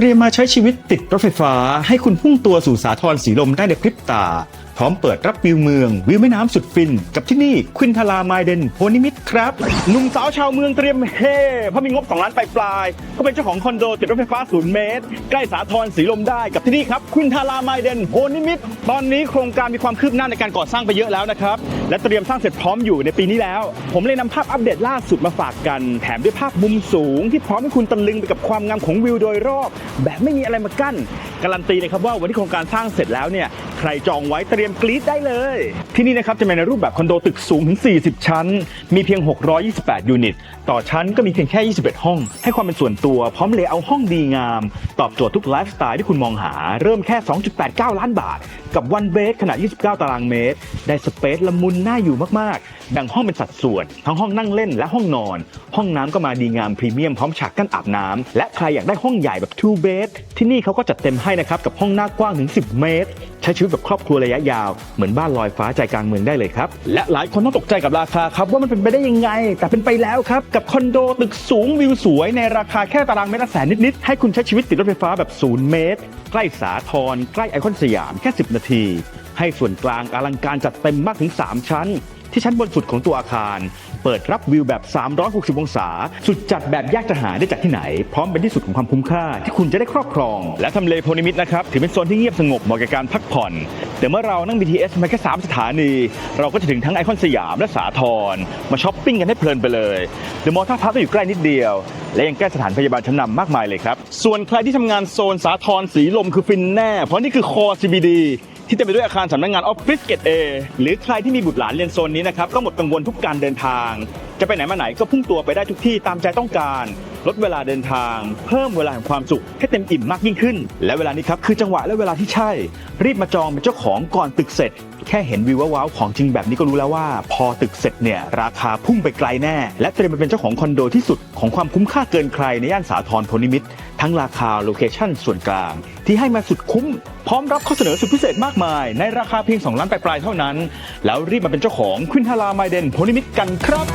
เตรียมมาใช้ชีวิตติดรถไฟฟ้าให้คุณพุ่งตัวสู่สาทรสีลมได้ในพริบตา พร้อมเปิดรับวิวเมือง วิวแม่น้ำสุดฟิน กับที่นี่ควินทาลาไมเดนโพนิมิตครับหนุ่มสาวชาวเมืองเตรียมเฮเพราะมีงบ2ล้านปลายๆก็เป็นเจ้าของคอนโดติดรถไฟฟ้าศูนย์เมตร ใกล้สาทรสีลมได้กับที่นี่ครับควินทาลาไมเดนโพนิมิตตอนนี้โครงการมีความคืบหน้าในการก่อสร้างไปเยอะแล้วนะครับและเตรียมสร้างเสร็จพร้อมอยู่ในปีนี้แล้ว ผมเลยนำภาพอัปเดตล่าสุดมาฝากกัน แถมด้วยภาพมุมสูง ที่พร้อมให้คุณตะลึงไปกับความงามของวิวโดยรอบ แบบไม่มีอะไรมากั้นการันตีเลยครับว่าวันที่โครงการสร้างเสร็จแล้วเนี่ย ใครจองไว้เตรียมกรี๊ดได้เลย ที่นี่นะครับจะเป็นในรูปแบบคอนโดตึกสูงถึง 40 ชั้น มีเพียง 628 ยูนิต ต่อชั้นก็มีเพียงแค่ 21 ห้อง ให้ความเป็นส่วนตัวพร้อมเลเยอร์ห้องดีงาม ตอบโจทย์ทุกไลฟ์สไตล์ที่คุณมองหา เริ่มแค่ 2.89 ล้านบาท กับวันเบสขนาด 29 ตารางเมตร ได้สเปซละมุนน่าอยู่มากๆ แบ่งห้องเป็นสัดส่วน ทั้งห้องนั่งเล่นและห้องนอน ห้องน้ำก็มาดีงามพรีเมียมพร้อมฉากกั้นอาบน้ำและใครอยากได้ห้องใหญ่แบบ two bed ที่นี่เขาก็จัดเต็มให้นะครับกับห้องหน้ากว้างถึง 10 เมตร ช้ชีวิตแบบครอบครัวระยะยาว เหมือนบ้านลอยฟ้าใจกลางเมืองได้เลยครับ และหลายคนต้องตกใจกับราคาครับว่ามันเป็นไปได้ยังไง แต่เป็นไปแล้วครับ กับคอนโดตึกสูงวิวสวยในราคาแค่ตารางเมตรละแสนนิดๆให้คุณใช้ชีวิตติดรถไฟฟ้าแบบศูนย์เมตร ใกล้สาทรใกล้ไอคอนสยามแค่ 10 นาที ให้ส่วนกลางอลังการจัดเต็มมากถึง 3 ชั้น ที่ชั้นบนสุดของตัวอาคาร เปิดรับวิวแบบ 360 องศา สุดจัดแบบยากจะหาได้จากที่ไหน พร้อมเป็นที่สุดของความคุ้มค่าที่คุณจะได้ครอบครอง และทำเลโพนิมิตนะครับ ถือเป็นโซนที่เงียบสงบเหมาะแกับการพักผ่อน แต่เมื่อเรานั่ง BTS มาแค่3สถานี เราก็จะถึงทั้งไอคอนสยามและสาทรมาช้อปปิ้งกันให้เพลินไปเลยเดอะมอลล์ท่าพระก็อยู่ใกล้นิดเดียว และยังใกล้สถานพยาบาลชั้นนำมากมายเลยครับส่วนใครที่ทำงานโซนสาทรสีลมคือฟินแน่ เพราะนี่คือคอ CBD ที่เต็มไปด้วยอาคารสำนักงานออฟฟิศเกตเอหรือใครที่มีบุตรหลานเรียนโซนนี้นะครับก็หมดกังวลทุกการเดินทาง จะไปไหนมาไหนก็พุ่งตัวไปได้ทุกที่ตามใจต้องการ ลดเวลาเดินทาง เพิ่มเวลาแห่งความสุขให้เต็มอิ่มมากยิ่งขึ้น และเวลานี้ครับคือจังหวะและเวลาที่ใช่ รีบมาจองเป็นเจ้าของก่อนตึกเสร็จ แค่เห็นวิวว้าวของจริงแบบนี้ก็รู้แล้วว่า พอตึกเสร็จเนี่ยราคาพุ่งไปไกลแน่ และเตรียมมาเป็นเจ้าของคอนโดที่สุดของความคุ้มค่าเกินใครในย่านสาทรพนิมิตร ทั้งราคาโลเคชั่นส่วนกลาง ที่ให้มาสุดคุ้ม พร้อมรับข้อเสนอสุดพิเศษมากมาย ในราคาเพียง 2 ล้านปลายๆเท่านั้น แล้วรีบมาเป็นเจ้าของควินทาราไมเดนโพนิมิตกันครับ